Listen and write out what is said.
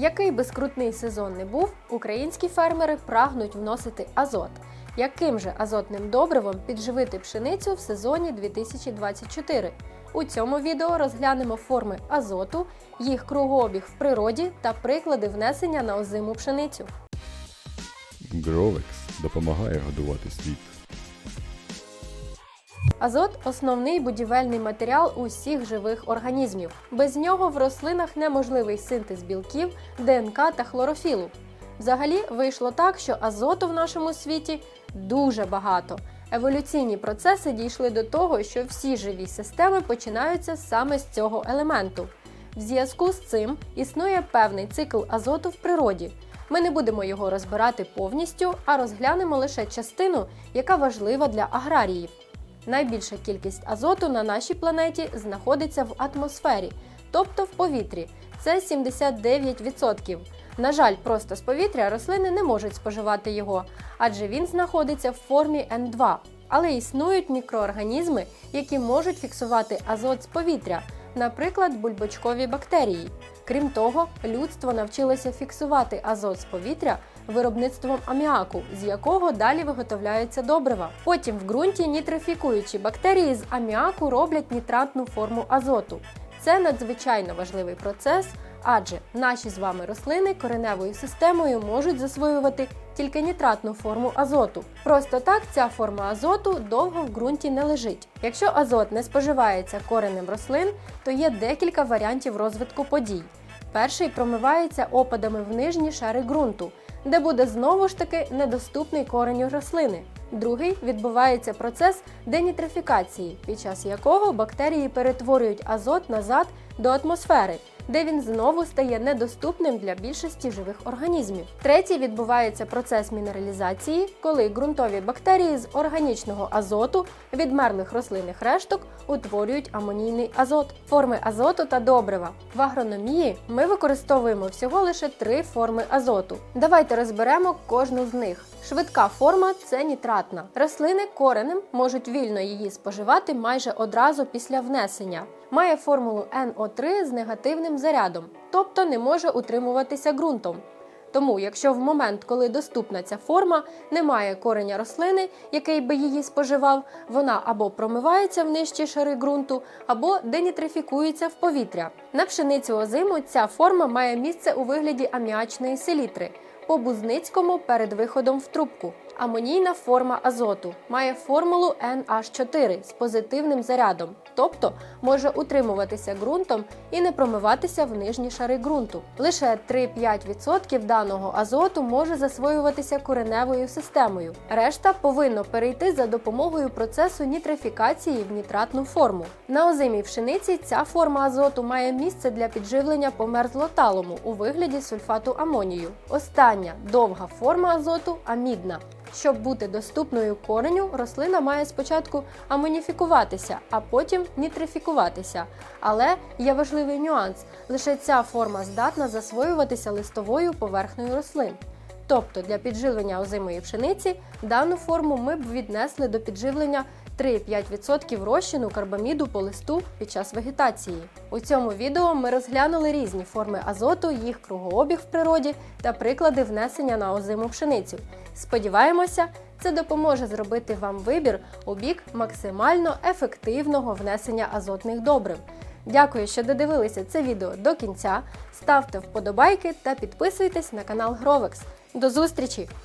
Який би скрутний сезон не був, українські фермери прагнуть вносити азот. Яким же азотним добривом підживити пшеницю в сезоні 2024? У цьому відео розглянемо форми азоту, їх кругообіг в природі та приклади внесення на озиму пшеницю. Гровекс допомагає годувати світ. Азот основний будівельний матеріал усіх живих організмів. Без нього в рослинах неможливий синтез білків, ДНК та хлорофілу. Взагалі вийшло так, що азоту в нашому світі дуже багато. Еволюційні процеси дійшли до того, що всі живі системи починаються саме з цього елементу. В зв'язку з цим існує певний цикл азоту в природі. Ми не будемо його розбирати повністю, а розглянемо лише частину, яка важлива для аграріїв. Найбільша кількість азоту на нашій планеті знаходиться в атмосфері, тобто в повітрі. Це 79%. На жаль, просто з повітря рослини не можуть споживати його, адже він знаходиться в формі N2. Але існують мікроорганізми, які можуть фіксувати азот з повітря, наприклад, бульбочкові бактерії. Крім того, людство навчилося фіксувати азот з повітря виробництвом аміаку, з якого далі виготовляються добрива. Потім в ґрунті нітрифікуючі бактерії з аміаку роблять нітратну форму азоту. Це надзвичайно важливий процес, адже наші з вами рослини кореневою системою можуть засвоювати тільки нітратну форму азоту. Просто так ця форма азоту довго в ґрунті не лежить. Якщо азот не споживається коренем рослин, то є декілька варіантів розвитку подій. Перший промивається опадами в нижні шари ґрунту, де буде знову ж таки недоступний кореню рослини. Другий відбувається процес денітрифікації, під час якого бактерії перетворюють азот назад до атмосфери, де він знову стає недоступним для більшості живих організмів. Третій відбувається процес мінералізації, коли ґрунтові бактерії з органічного азоту відмерлих рослинних решток утворюють амонійний азот. Форми азоту та добрива. В агрономії ми використовуємо всього лише три форми азоту. Давайте розберемо кожну з них. Швидка форма це нітратна. Рослини коренем можуть вільно її споживати майже одразу після внесення. Має формулу NO3 з негативним зарядом, тобто не може утримуватися ґрунтом. Тому, якщо в момент, коли доступна ця форма, немає кореня рослини, який би її споживав, вона або промивається в нижчі шари ґрунту, або денітрифікується в повітря. На пшеницю озиму ця форма має місце у вигляді аміачної селітри по Бузницькому перед виходом в трубку. Амонійна форма азоту має формулу NH4 з позитивним зарядом, тобто може утримуватися ґрунтом і не промиватися в нижні шари ґрунту. Лише 3-5% даного азоту може засвоюватися кореневою системою. Решта повинно перейти за допомогою процесу нітрифікації в нітратну форму. На озимій пшениці ця форма азоту має місце для підживлення померзлоталому у вигляді сульфату амонію. Остання довга форма азоту амідна. Щоб бути доступною кореню, рослина має спочатку амоніфікуватися, а потім нітрифікуватися. Але є важливий нюанс: лише ця форма здатна засвоюватися листовою поверхнею рослин. Тобто для підживлення озимої пшениці дану форму ми б віднесли до підживлення 3-5% розчину карбаміду по листу під час вегетації. У цьому відео ми розглянули різні форми азоту, їх кругообіг в природі та приклади внесення на озиму пшеницю. Сподіваємося, це допоможе зробити вам вибір у бік максимально ефективного внесення азотних добрив. Дякую, що додивилися це відео до кінця. Ставте вподобайки та підписуйтесь на канал Гровекс. До зустрічі!